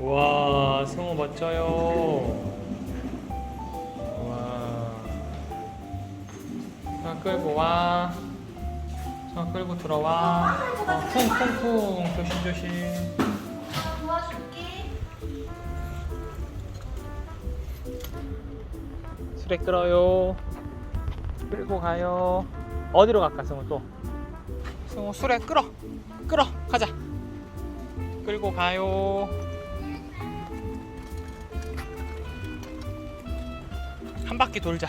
와, 승우 멋져요. 와. 자, 끌고 와. 자, 끌고 들어와. 어, 쿵쿵쿵. 조심조심. 수레 끌어요. 끌고 가요. 어디로 갈까, 승우 또? 승우 수레 끌어. 끌어. 가자. 끌고 가요. 한 바퀴 돌자.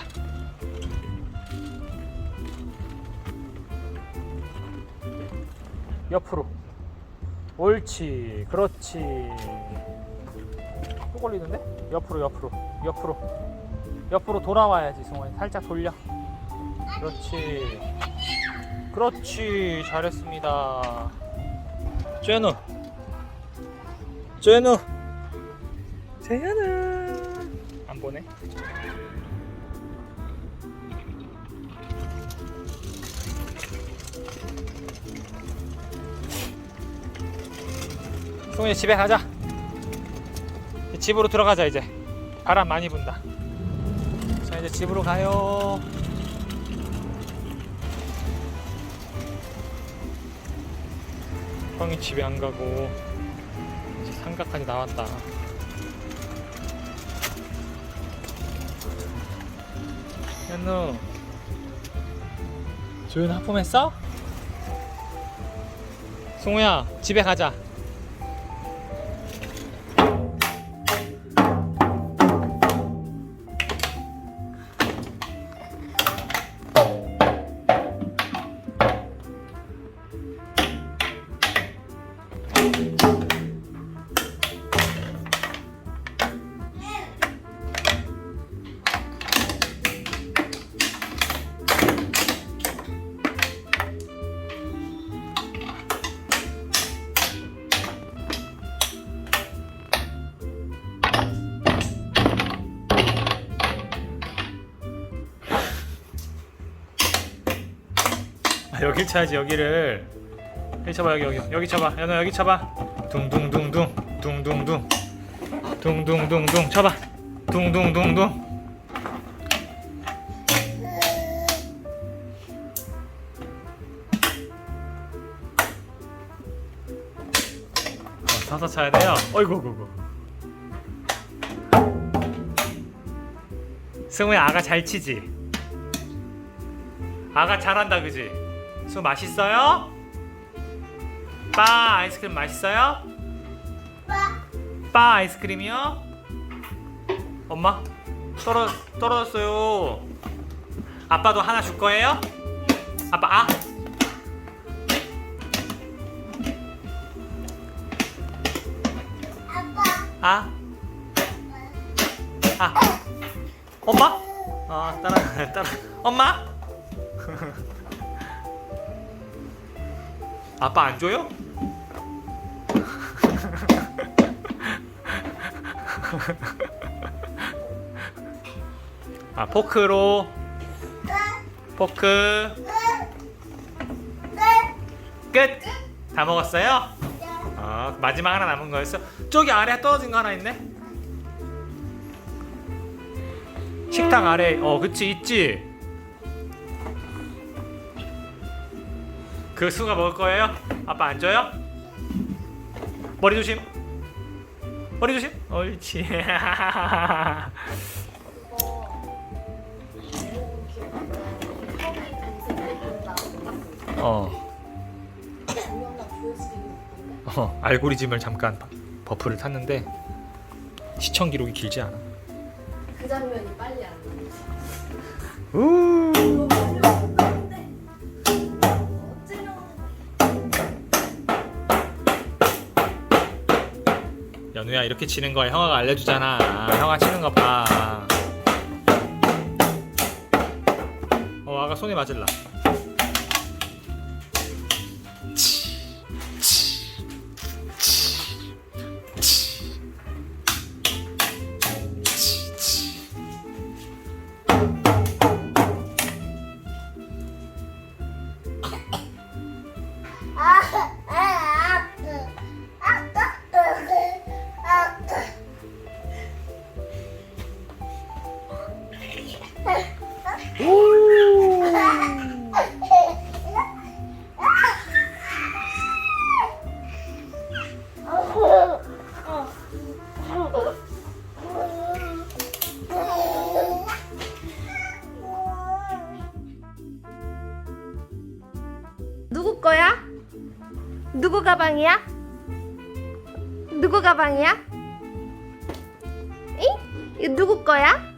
옆으로. 옳지. 그렇지. 또 걸리는데? 옆으로, 옆으로, 옆으로. 옆으로 돌아와야지, 성원이. 살짝 돌려. 그렇지. 그렇지. 잘했습니다. 제노. 제노. 안 보네. 승훈이 집에 가자. 집으로 들어가자 이제. 바람 많이 분다. 자 이제 집으로 가요. 형이 집에 안 가고 삼각까지 나왔다. 현우, 조연 하품했어? 승우야 집에 가자. 아, 여길 쳐야지 여기를. 여기 쳐봐 여기 여기. 여기 쳐봐. 연우 여기 쳐봐. 둥둥둥둥. 둥둥둥. 둥둥둥둥. 쳐봐. 둥둥둥둥. 어, 서서 쳐야 돼요? 어이구 어이구. 승우야 아가 잘 치지? 아가 잘한다 그지? 수 맛있어요? 빠 아이스크림 맛있어요? 빠 아이스크림이요? 엄마 떨어 떨어졌어요. 아빠도 하나 줄 거예요? 아빠 아 아? 아 엄마? 아 따라 따라 엄마? 아빠 안 줘요? 아 포크로 포크 끝! 다 먹었어요? 어, 마지막 하나 남은 거였어? 저기 아래 떨어진 거 하나 있네? 식탁 아래 어 그치 있지? 그 수가 먹을 거예요? 아빠 안 줘요? 머리 조심. 머리 조심. 옳지. 어. 어, 알고리즘을 잠깐 버- 버프를 탔는데 시청 기록이 길지 않아. 그 장면이 빨리 안 나. 우. 연우야 이렇게 치는 거야. 형아가 알려주잖아. 형아 치는 거봐. 어 아가 손에 맞을라. 누구 거야? 누구 가방이야? 누구 가방이야? 응? 이거 누구 거야?